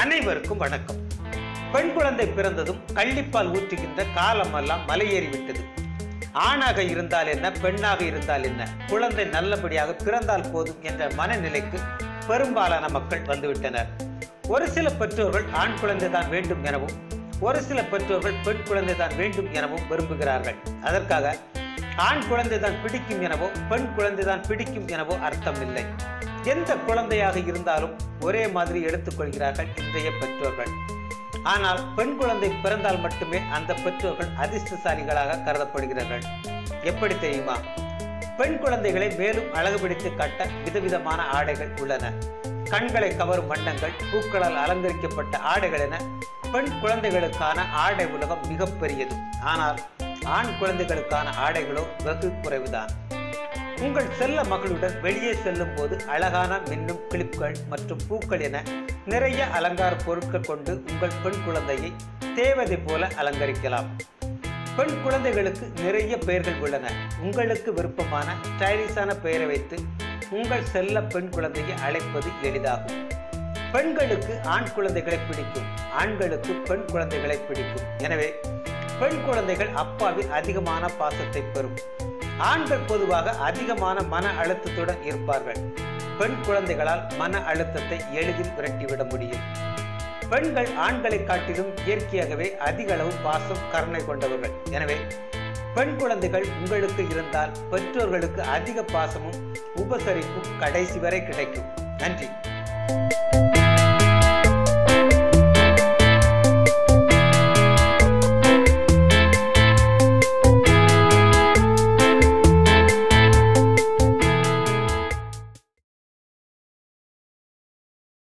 அனைவருக்கும் வணக்கம். பெண் குழந்தை பிறந்ததும் கள்ளிப்பால் ஊற்றுகின்ற காலமெல்லாம் மலையேறிவிட்டது. ஆணாக இருந்தால் என்ன பெண்ணாக இருந்தால் என்ன? குழந்தை நல்லபடியாக பிறந்தால் போதும் என்ற மனநிலைக்கு பெரும்பாலான மக்கள் வந்துவிட்டனர். ஒரு சில பெற்றோர்கள் ஆண் குழந்தை தான் வேண்டும் எனவும் ஒரு சில பெற்றோர்கள் பெண் குழந்தை தான் வேண்டும் எனவும் விரும்புகிறார்கள். அதற்காக ஆண் குழந்தை தான் பிடிக்கும் எனவோ பெண் குழந்தை தான் பிடிக்கும் எனவோ அர்த்தம் இல்லை எந்த குழந்தையாக இருந்தாலும் ஒரே மாதிரி எடுத்துக்கொள்கிறார்கள் இன்றைய பெற்றோர்கள். ஆனால் பெண் குழந்தை பிறந்தால் மட்டுமே அந்த பெற்றோர்கள் அதிர்ஷ்டசாலிகளாக கருதப்படுகிறார்கள். எப்படி தெரியுமா? பெண் குழந்தைகளை மேலும் அழகுபடுத்தி காட்ட விதவிதமான ஆடைகள் உள்ளன. கண்களை கவரும் வண்ணங்கள் பூக்களால் அலங்கரிக்கப்பட்ட ஆடைகள் என பெண் குழந்தைகளுக்கான ஆடை உலகம் மிகப்பெரியது. ஆனால் ஆண் குழந்தைகளுக்கான ஆடைகளோ வெகு குறைவுதான் உங்கள் செல்ல மகளுடன் வெளியே செல்லும் போது அழகான மின்னும் கிளிப்புகள் மற்றும் பூக்கள் என நிறைய அலங்கார பொருட்கள் கொண்டு உங்கள் பெண் குழந்தையை தேவதை போல அலங்கரிக்கலாம். பெண் குழந்தைகளுக்கு நிறைய பெயர்கள் உள்ளன. உங்களுக்கு விருப்பமான ஸ்டைலிஷான பெயரை வைத்து உங்கள் செல்ல பெண் குழந்தையை அழைப்பது எளிதாகும். பெண்களுக்கு ஆண் குழந்தைகளை பிடிக்கும். ஆண்களுக்கு பெண் குழந்தைகளை பிடிக்கும். எனவே பெண் குழந்தைகள் அப்பாவில் அதிகமான பாசத்தை பெறும். ஆண்கள் பொதுவாக அதிகமான மன அழுத்தத்துடன் இருப்பார்கள். பெண் குழந்தைகளால் மன அழுத்தத்தை எளிதில் விரட்டிவிட முடியும். பெண்கள் ஆண்களை காட்டிலும் இயற்கையாகவே அதிக அளவு பாசம் கருணை கொண்டவர்கள். எனவே பெண் குழந்தைகள் உங்களுக்கு இருந்தால் பெற்றோர்களுக்கு அதிக பாசமும் உபசரிப்பும் கடைசி வரை கிடைக்கும். நன்றி.